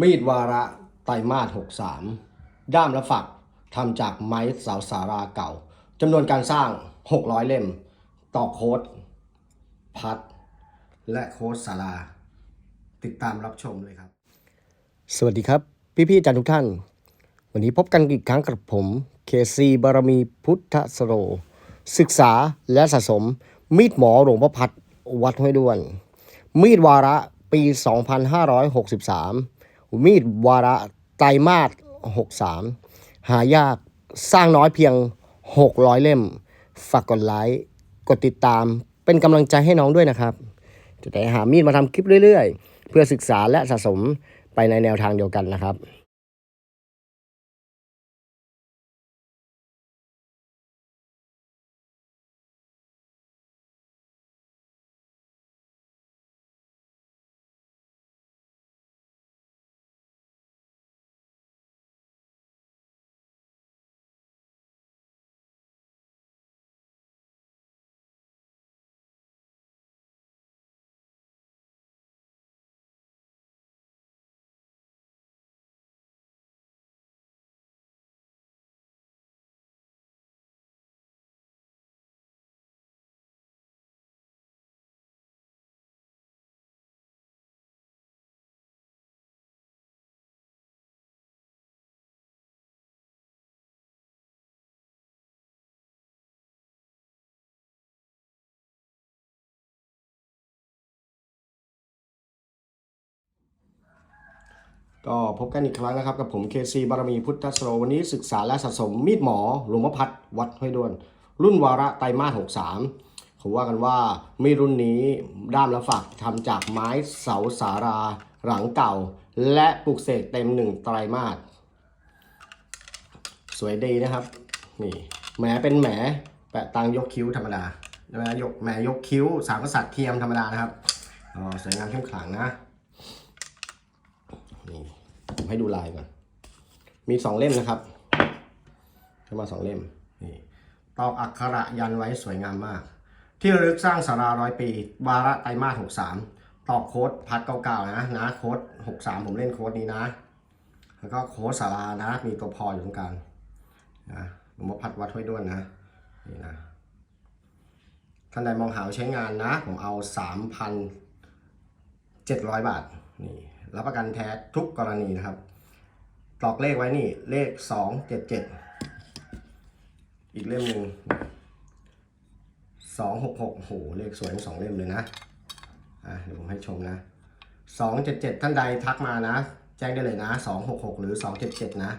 มีดวาระไตรมาส63 ด้ามและฝักทำจากไม้สาวสาราเก่าจำนวนการสร้าง 600 เล่ม ต่อโค้ด พัด และโค้ดสารา ติดตามรับชมเลยครับ สวัสดีครับ พี่ๆอาจารย์ทุกท่าน วันนี้พบกันอีกครั้งกับผมเคซีบารมีพุทธสโร ศึกษาและสะสม มีดหมอหลวงพ่อพัดวัดห้วยด้วน มีดวาระปี 2563 มีดวาระไตรมาส63 หายากสร้างน้อยเพียง 600 เล่ม ฝากกดไลค์กดติดตามเป็นกำลังใจให้น้องด้วยนะครับ จะได้หามีดมาทำคลิปเรื่อยๆ เพื่อศึกษาและสะสมไปในแนวทางเดียวกันนะครับ ก็พบกันอีกครั้งนะครับ กับผมเคซีบารมีพุทธสโรวันนี้ศึกษาและสะสมมีดหมอหลวงพ่อพัดวัดห้วยด้วน รุ่นวาระไตรมาส63เขาว่ากันว่ามีดรุ่นนี้ด้ามและฝักทำจากไม้เสาสาราหลังเก่า และปลูกเสกเต็มหนึ่งไตรมาสสวยดีนะครับนี่แหมเป็นแหมแปะตังยกคิ้วธรรมดาใช่ไหมยกแหมยกคิ้วสามกษัตริย์เทียมธรรมดานะครับอ๋อสวยงามเข้มขลังนะ ผมให้ดูลายก่อน มีสองเล่มนะครับเข้ามาสองเล่ม นี่ตอกอักขระยันไว้สวยงามมาก ที่ระลึกสร้างสาราร้อยปี วาระไตรมาสหกสามตอกโค้ดพัดเก่าๆนะนะโค้ดหกสามผมเล่นโค้ดนี้นะ แล้วก็โค้ดสารานะ มีตัวพออยู่ตรงกลางนะผมว่าพัดวัดห้วยด้วนนะนี่นะท่านใดมองหาใช้งานนะ ผมเอาสามพัน700 บาท นี่ รับประกันแท้ทุกกรณีนะครับตอกเลขไว้นี่เลข 277 อีกเล่มหนึ่ง266โหเลขสวยทั้งสองเล่มเลยนะอะเดี๋ยวผมให้ชมนะ 277 ท่านใดทักมานะ แจ้งได้เลยนะ 266 หรือ 277 นะ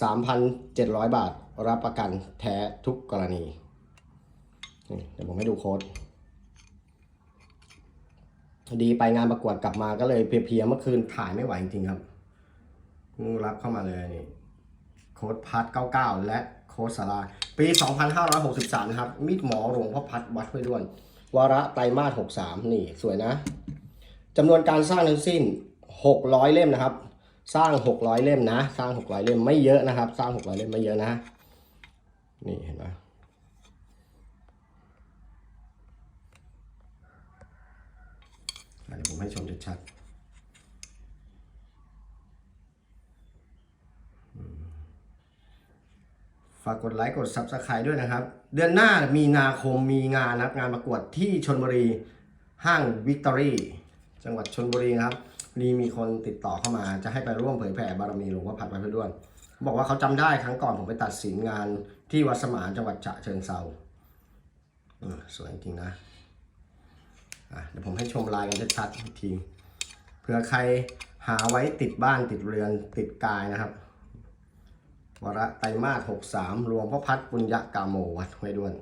3,700 บาทรับประกันแท้ทุกกรณีเดี๋ยวผมให้ดูโค้ด ดีไปงานประกวดกลับมาก็เลยเพลียๆเมื่อคืนถ่ายไม่ไหวจริงๆครับงูรับเข้ามาเลยนี่โค้ดพัด99 และโค้ดสาราปี 2563 นะครับ มีดหมอหลวงพ่อพัดวัดห้วยด้วน วาระไตรมาส63 นี่สวยนะจำนวนการสร้างทั้งสิ้น 600 เล่มนะครับ สร้าง 600 เล่มนะ สร้าง 600 เล่มไม่เยอะนะครับ สร้าง 600 เล่มไม่เยอะนะ นี่เห็นไหม อะเดี๋ยวผม ให้ชมชัดๆฝากกดไลค์กด Subscribe ด้วยนะครับ เดือนหน้ามีนาคมมีงานนะครับ งานประกวดที่ชนบุรีห้างวิกตอรี่จังหวัดชนบุรีครับนี่มีคนติดต่อเข้ามาจะให้ไปร่วมเผยแผ่บารมีหลวงพ่อพัดไปเพื่อด้วยเขาบอกว่าเขาจำได้ครั้งก่อนผมไปตัดสินงานที่วัดสมานจังหวัดฉะเชิงเซาสวยจริงนะ ผมให้ชมลายกันชัดๆอีกทีเผื่อใครหาไว้ติดบ้านติดเรือนติดกายนะครับ วระไตรมาส63รวมพ่อพัดปุญญกาโมวัดห้วยด้วน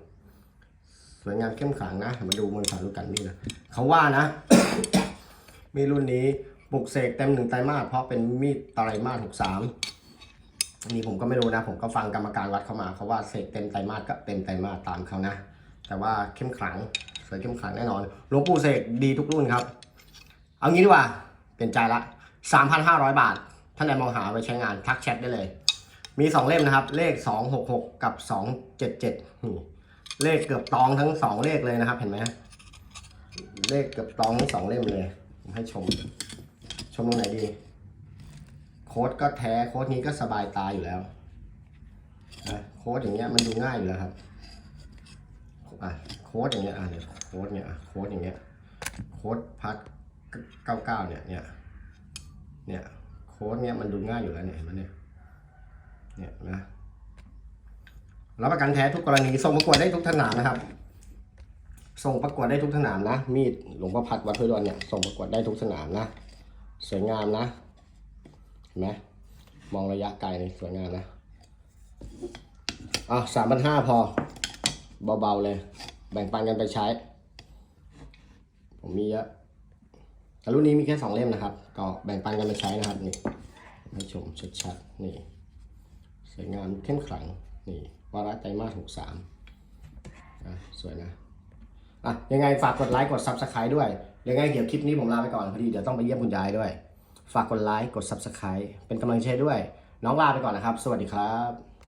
สวยงามเข้มขังนะ มาดูมวลสารลูกกันนี่นะเขาว่านะ มีรุ่นนี้ปลุกเสกเต็มหนึ่งไตรมาสเพราะเป็นมีดไตรมาส63อันนี้ผมก็ไม่รู้นะ ผมก็ฟังกรรมการวัดเข้ามาเขาว่าเสกเต็มไตรมาสก็เต็มไตรมาสตามเขานะ แต่ว่าเข้มขลัง สวยเข้มขลังแน่นอนหลวงปู่เสกดีทุกรุ่นครับ เอางี้ดีกว่าเปลี่ยนใจละ 3,500 บาท ท่านใดมองหาไว้ใช้งานทักแชทได้เลย มี 2 เล่มนะครับ เลข 266 กับ 277นี่เลขเกือบตองทั้ง 2 เลขเลยนะครับ เห็นไหมเลขเกือบตองทั้ง2เล่มเลย ผมให้ชม ชมตรงไหนดี โค้ดก็แท้ โค้ดนี้ก็สบายตาอยู่แล้วนะโค้ดอย่างเงี้ยมันดูง่ายอยู่แล้วครับอะ ค้ดอย่างเงี้ยอะเนี่ยโค้ดเนี่ยโค้ดอย่างเงี้ยโค้ดพัดเก้าเก้าเนี่ยเนี่ยเนี่ยโค้ดเนี้ยมันดูง่ายอยู่แล้วเนี่ยเห็นไหมเนี่ยเนี่ยนะรับประกันแท้ทุกกรณีส่งประกวดได้ทุกสนามนะครับ ส่งประกวดได้ทุกสนามนะ มีดหลวงพ่อพัดวัดห้วยดอนเนี่ยส่งประกวดได้ทุกสนามนะสวยงามนะเห็นไหมมองระยะไกลสวยงามนะอะสามพันห้าพอเบาๆเลย แบ่งปันกันไปใช้ ผมมีเยอะแต่รุ่นนี้มีแค่สองเล่มนะครับ ก็แบ่งปันกันไปใช้นะครับนี่ให้ชมชัดๆนี่สวยงามเข้มขลังนี่วาระไตรมาสหกสามอะสวยนะอะยังไงฝากกดไลค์กด Subscribe ด้วยยังไงเดี๋ยวคลิปนี้ผมลาไปก่อนพอดีเดี๋ยวต้องไปเยี่ยมคุณยายด้วย ฝากกดไลค์กด Subscribe เป็นกำลังใจด้วย น้องลาไปก่อนนะครับ สวัสดีครับ